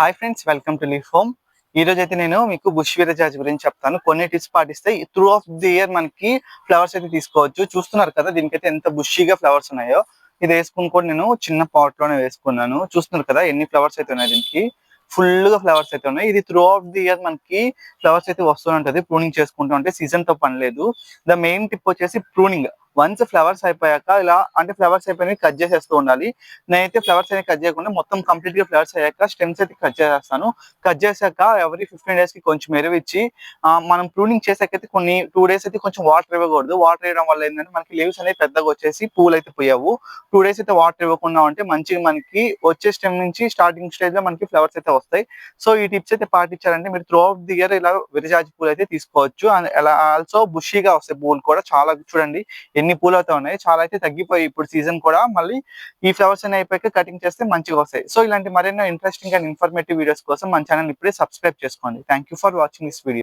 Hi friends welcome to leave home ఈ రోజు అయితే నేను మీకు బుష్ విరజాజ్ గురించి చెప్తాను. కొన్ని టిప్స్ పాటిస్తే త్రూ ఆఫ్ ది ఇయర్ మనకి ఫ్లవర్స్ అయితే తీసుకోవచ్చు. చూస్తున్నారు కదా దీనికైతే ఎంత బుషీగా ఫ్లవర్స్ ఉన్నాయో. ఇది వేసుకుని కూడా నేను చిన్న పాట్లోనే వేసుకున్నాను. చూస్తున్నారు కదా ఎన్ని ఫ్లవర్స్ అయితే ఉన్నాయి దీనికి? ఫుల్గా ఫ్లవర్స్ అయితే ఉన్నాయి. ఇది త్రూ ఆఫ్ ది ఇయర్ మనకి ఫ్లవర్స్ అయితే వస్తూ ఉంటది. ప్రూనింగ్ చేసుకుంటూ ఉంటే సీజన్తో పని లేదు. ద మెయిన్ టిప్ వచ్చేసి ప్రూనింగ్ వన్స్ ఫ్లవర్స్ అయిపోయాక ఇలా అంటే ఫ్లవర్స్ అయిపోయినవి కట్ చేసేస్తూ ఉండాలి. నేనైతే ఫ్లవర్స్ అనేవి కట్ చేయకుండా మొత్తం కంప్లీట్గా ఫ్లవర్స్ అయ్యాక స్టెమ్స్ అయితే కట్ చేసేస్తాను. కట్ చేశాక ఎవరి ఫిఫ్టీన్ డేస్కి కొంచెం ఎరువిచ్చి మనం ప్రూనింగ్ చేసాకైతే కొన్ని టూ డేస్ అయితే కొంచెం వాటర్ ఇవ్వకూడదు. వాటర్ ఇవ్వడం వల్ల ఏంటంటే మనకి లీవ్స్ అనేవి పెద్దగా వచ్చేసి పూలు అయితే పోయావు. టూ డేస్ అయితే వాటర్ ఇవ్వకుండా ఉంటే మంచిగా మనకి వచ్చే స్టెమ్ నుంచి స్టార్టింగ్ స్టేజ్లో మనకి ఫ్లవర్స్ అయితే వస్తాయి. సో ఈ టిప్స్ అయితే పాటించారంటే మీరు త్రూ అవుట్ ది ఇయర్ ఇలా విరజాజి పూలు అయితే తీసుకోవచ్చు. అండ్ అలా ఆల్సో బుషీగా వస్తాయి పూలు కూడా. చాలా చూడండి ఎన్ని పూలు ఉన్నాయి చాలా అయితే తగ్గిపోయి ఇప్పుడు సీజన్ కూడా మళ్ళీ ఈ ఫ్లవర్స్ అన్ని అయిపోయాక కటింగ్ చేస్తే మంచిగా వస్తాయి. సో ఇలాంటి మరెన్నో ఇంట్రెస్టింగ్ అండ్ ఇన్ఫర్మేటివ్ వీడియోస్ కోసం మన ఛానల్ ఇప్పుడే సబ్స్క్రైబ్ చేసుకోండి. Thank you for watching this video